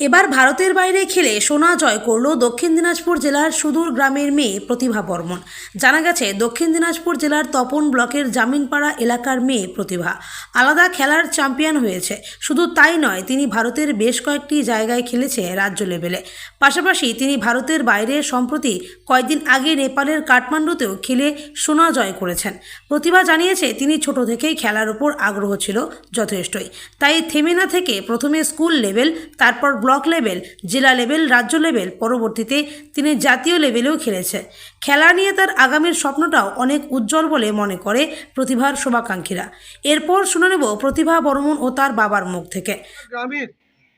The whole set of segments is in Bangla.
এবার ভারতের বাইরে খেলে সোনা জয় করল দক্ষিণ দিনাজপুর জেলার সুদূর গ্রামের মেয়ে প্রতিভা বর্মন। জানা গেছে, দক্ষিণ দিনাজপুর জেলার তপন ব্লকের জামিনপাড়া এলাকার মেয়ে প্রতিভা। আলাদা খেলার চ্যাম্পিয়ন হয়েছে। শুধু তাই নয়, তিনি ভারতের বেশ কয়েকটি জায়গায় খেলেছে রাজ্য লেভেলে। পাশাপাশি তিনি ভারতের বাইরে সম্প্রতি কয়েকদিন আগে নেপালের কাঠমান্ডুতেও খেলে সোনা জয় করেছেন। প্রতিভা জানিয়েছে, তিনি ছোট থেকেই খেলার উপর আগ্রহ ছিল যথেষ্টই। তাই থেমে না থেকে প্রথমে স্কুল লেভেল, তারপর ব্লক লেভেল জেলা লেভেল রাজ্য লেভেল পরবর্তীতে তিনি জাতীয় লেভেলেও খেলেছে। খেলা নিয়ে তার আগামীর স্বপ্নটাও অনেক উজ্জ্বল বলে মনে করে প্রতিভার শুভাকাঙ্ক্ষীরা। এরপর শুনে নেব প্রতিভা বর্মন ও তার বাবার মুখ থেকে। গ্রামের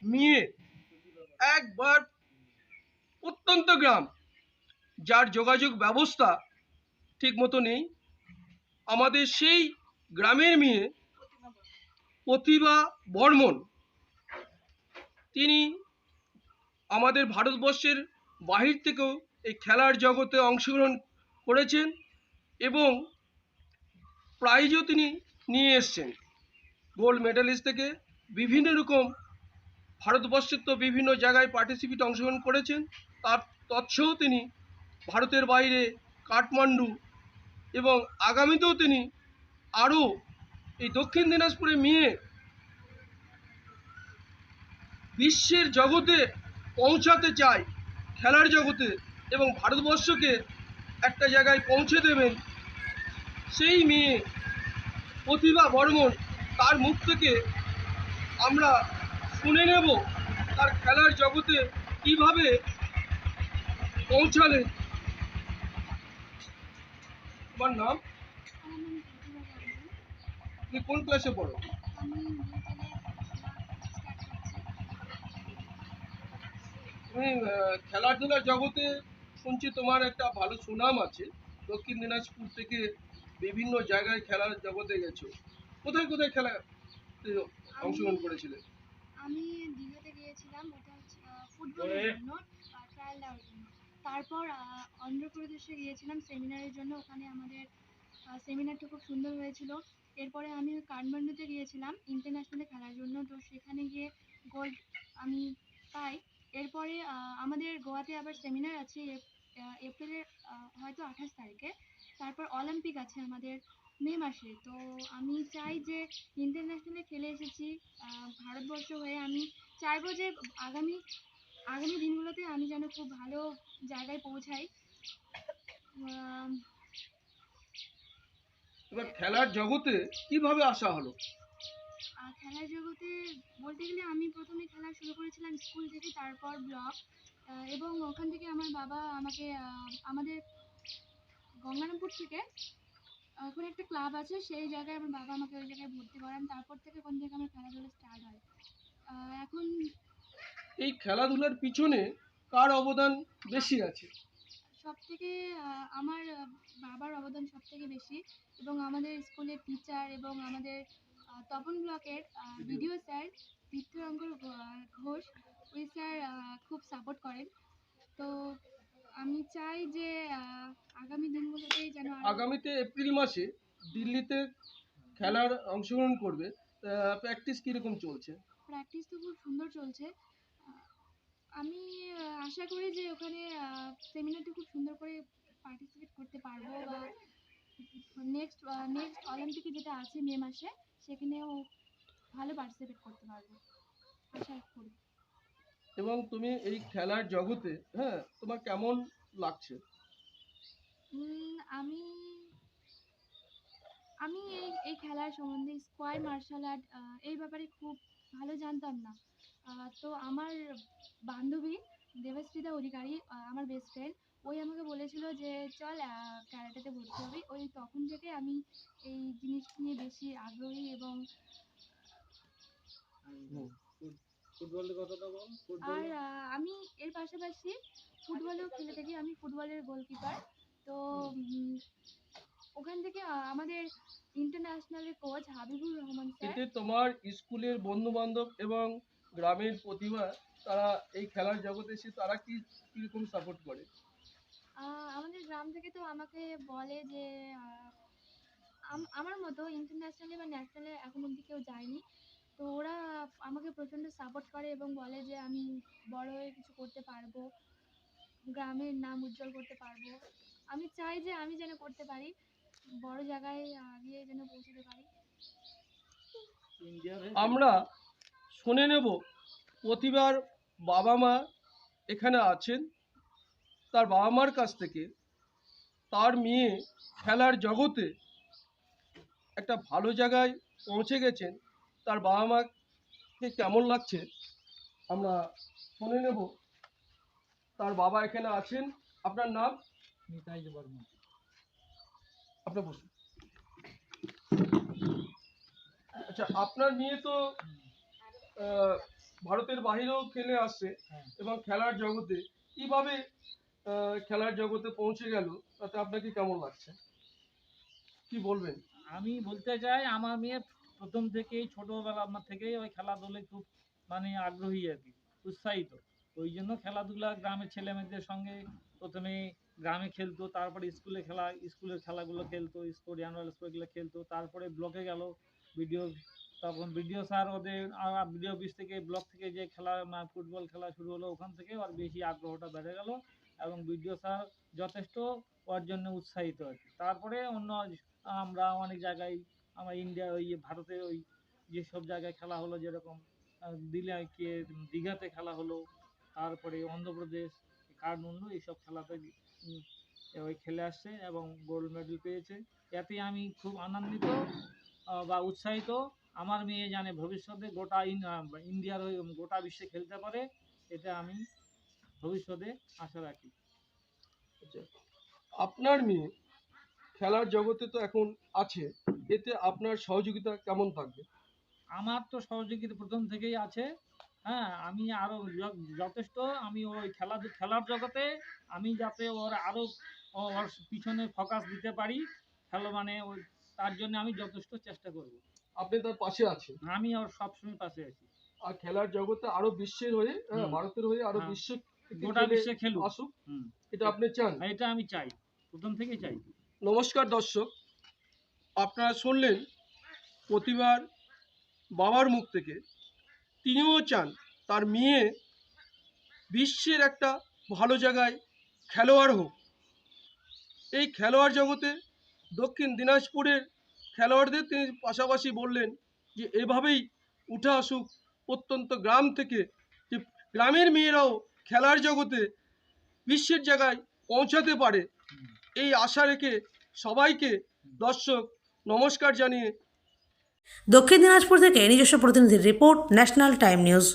মেয়ে, একবার প্রত্যন্ত গ্রাম, যার যোগাযোগ ব্যবস্থা ঠিক মতো নেই। আমাদের সেই গ্রামের মেয়ে প্রতিভা বর্মন তিনি আমাদের ভারতবর্ষের বাহির থেকেও এই খেলার জগতে অংশগ্রহণ করেছেন এবং প্রাইজও তিনি নিয়ে এসছেন। গোল্ড মেডালিস্ট থেকে বিভিন্ন রকম ভারতবর্ষের তো বিভিন্ন জায়গায় পার্টিসিপেট অংশগ্রহণ করেছেন। তার তৎসহ তিনি ভারতের বাইরে কাঠমান্ডু এবং আগামীতেও তিনি আরও এই দক্ষিণ দিনাজপুরে মেয়ে বিশ্বের জগতে পৌঁছাতে চায় খেলার জগতে এবং ভারতবর্ষকে একটা জায়গায় পৌঁছে দেবেন। সেই মেয়ে প্রতিভা বর্মন তার মুখ থেকে আমরা শুনে নেব তার খেলার জগতে কীভাবে পৌঁছালেন। তোমার নাম? তুমি কোন ক্লাসে পড়ো? তুমি খেলাধুলার জগতে শুনছি তোমার একটা ভালো সুনাম আছে। দক্ষিণ দিনাজপুর থেকে বিভিন্ন জায়গায় খেলার জগতে গেছো। কোথায় কোথায় খেলা অংশগ্রহণ করেছিলে? আমি দীঘাতে গিয়েছিলাম ওটা ফুটবলের জন্য ট্রায়াল দেওয়ার জন্য। তারপর অন্ধ্রপ্রদেশে গিয়েছিলাম সেমিনারের জন্য। ওখানে আমাদের সেমিনারটা খুব সুন্দর হয়েছিল। এরপরে আমি কাঠমান্ডুতে গিয়েছিলাম ইন্টারন্যাশনালে খেলার জন্য। তো সেখানে গিয়ে গোল্ড আমি পাই। এরপরে আমাদের গোয়াতে আবার সেমিনার আছে এপ্রিলের হয়তো আঠাশ তারিখে। তারপর অলিম্পিক আছে আমাদের মে মাসে। তো আমি চাই যে ইন্টারন্যাশনালে খেলে এসেছি। ভারতবর্ষ হয়ে আমি চাইব যে আগামী আগামী দিনগুলোতে আমি যেন খুব ভালো জায়গায় পৌঁছাই। এবার খেলার জগতে কীভাবে আসা হলো? খেলার জগতে বলতে গেলে আমি প্রথমে খেলা স্কুল থেকে তারপর ব্লক। এবং ওখান থেকে আমার বাবা আমাকে আমাদের গঙ্গারামপুর থেকে ওখানে একটা ক্লাব আছে সেই জায়গায় আমার বাবা আমাকে ওই জায়গায় ভর্তি করান। তারপর থেকে ওখান থেকে আমার খেলাধুলা স্টার্ট হয়। এখন এই খেলাধুলার পিছনে কার অবদান বেশি আছে? সব থেকে আমার বাবার অবদান সব থেকে বেশি। এবং আমাদের স্কুলের টিচার এবং আমাদের তপন ব্লকের ভিডিও স্যার বিদ্যুরঙ্কর ঘোষ ওই স্যার আহ, খুব সাপোর্ট করেন। তো আমি চাই যে আগামী দিনগুলোতেই যেন আগামীতে এপ্রিল মাসে দিল্লিতে খেলার অংশগ্রহণ করবে। প্র্যাকটিস কীরকম চলছে? প্র্যাকটিস তো খুব সুন্দর চলছে। আমি আশা করি যে ওখানে সেমিনারটা খুব সুন্দর করে পার্টিসিপেট করতে পারব বা নেক্সট নেক্সট অলিম্পিকে যেটা আছে মে মাসে সেখানেও ভালো পার্টিসিপেট করতে পারব। আশা করি। এবং তুমি এই খেলার জগতে হ্যাঁ তোমার কেমন লাগছে? আমি আমি এই এই খেলার সম্বন্ধে স্কোয়ার মার্শাল আর্ট এই ব্যাপারে খুব ভালো জানতাম না। তো আমার বান্ধবী দেবশ্রীতা অধিকারী আমার বেস্ট ফ্রেন্ড ওই আমাকে বলেছিল যে চল ক্যারাটেতে ভর্তি হবি। ওই তখন থেকে আমি এই জিনিস নিয়ে বেশি আগ্রহী এবং আর আমি এর পাশাপাশি ফুটবলেও খেলে থাকি আমি ফুটবলের গোলকিপার। তো উম, ওখান থেকে আমাদের ইন্টারন্যাশনালের কোচ হাবিবুর রহমান স্যার এতে তোমার স্কুলের বন্ধু বান্ধব এবং গ্রামের প্রতিভা তারা এই খেলার জগতে এসে তারা কি কীরকম সাপোর্ট করে? আহ, আমাদের গ্রাম থেকে তো আমাকে বলে যে আহ, আমার মতো ইন্টারন্যাশনালে বা ন্যাশনালে এখন অবধি কেউ যায়নি। তো ওরা আমাকে প্রচণ্ড সাপোর্ট করে এবং বলে যে আমি বড় হয়ে কিছু করতে পারব গ্রামের নাম উজ্জ্বল করতে পারব। আমি চাই যে আমি যেন করতে পারি বড় জায়গায় গিয়ে যেন পৌঁছতে পারি। আমরা শুনে নেব প্রতিবার বাবা মা এখানে আছেন তার বাবা মার কাছ থেকে তার মেয়ে খেলার জগতে একটা ভালো জায়গায় পৌঁছে গেছেন। তার বাবা মাকে কেমন লাগছে আমরা শুনে নেব। তার বাবা এখানে আছেন। আপনার নাম? নিতাই বর্মন। আপনার বসুন। আচ্ছা আপনার মেয়ে তো আহ, ভারতের বাইরেও খেলে আসছে হ্যাঁ। এবং খেলার জগতে কীভাবে খেলার জগতে পৌঁছে গেল? তাতে আপনাকে কেমন লাগছে? কি বলবেন? আমি বলতে চাই আমার মেয়ে প্রথম থেকেই, ছোটোবেলা আমার থেকেই ওই খেলাধুলায় খুব মানে আগ্রহী আর কি, উৎসাহিত। ওই জন্য খেলাধুলা গ্রামের ছেলেমেয়েদের সঙ্গে প্রথমে গ্রামে খেলতো, তারপরে স্কুলে খেলা, স্কুলের খেলাগুলো খেলতো, স্পোর্ট অ্যানুয়াল স্পোর্টগুলো খেলতো, তারপরে ব্লকে গেল ভিডিও, তখন ভিডিও স্যার ওদের ভিডিও অফিস থেকে, ব্লক থেকে যে খেলা ফুটবল খেলা শুরু হলো, ওখান থেকে ওর বেশি আগ্রহটা বেড়ে গেল এবং ভিডিও স্যার যথেষ্ট ওর জন্য উৎসাহিত আর তারপরে অন্য আমরা অনেক জায়গায় আমরা ইন্ডিয়া ওই ভারতে ওই যেসব জায়গায় খেলা হলো যেরকম আহ, কে দীঘাতে খেলা হলো তারপরে অন্ধ্রপ্রদেশ কার্নুন্ডু এইসব খেলাতে ওই খেলে আসছে এবং গোল্ড মেডেল পেয়েছে। এতে আমি খুব আনন্দিত বা উৎসাহিত। আমার মেয়ে জানে ভবিষ্যতে গোটা ইন্ডিয়ার হয়ে গোটা বিশ্বে খেলতে পারে এটা আমি ভবিষ্যতে আশা রাখি। আচ্ছা, আপনার মেয়ে খেলার জগতে তো এখন আছে। এতে আপনার সহযোগিতা কেমন থাকবে? আমার তো সহযোগিতা প্রথম থেকেই আছে। হ্যাঁ আমি আরও যথেষ্ট আমি ওই খেলা খেলার জগতে আমি যাতে ওর আরও ওর পিছনে ফোকাস দিতে পারি খেলো মানে ওই তার জন্য আমি যথেষ্ট চেষ্টা করব। আপনি তার পাশে আছেন? আমি ওর সবসময় পাশে আছি। আর খেলার জগতে আরও বিশ্বের হয়ে হ্যাঁ, ভারতের হয়ে আরও হ্যাঁ। বিশ্ব গোটা বিশ্বে খেলুক। আসুক। হুম। এটা আপনি চান? এটা আমি চাই। প্রথম থেকেই চাই। নমস্কার দর্শক। আপনারা শুনলেন প্রতিবার বাবার মুখ থেকে। তিনিও চান তার মেয়ে বিশ্বের একটা ভালো জায়গায় খেলোয়াড় হোক। এই খেলোয়াড় জগতে দক্ষিণ দিনাজপুরের খেলোয়াড়দের তিনি পাশাপাশি বললেন যে, এভাবেই উঠে আসুক প্রত্যন্ত গ্রাম থেকে যে, গ্রামের মেয়েরাও খেলার জগতে বিশ্বের জায়গায় পৌঁছাতে পারে। এই আশা রেখে সবাইকে দর্শক নমস্কার জানিয়ে দক্ষিণ দিনাজপুর থেকে নিজস্ব প্রতিনিধির রিপোর্ট ন্যাশনাল টাইম নিউজ।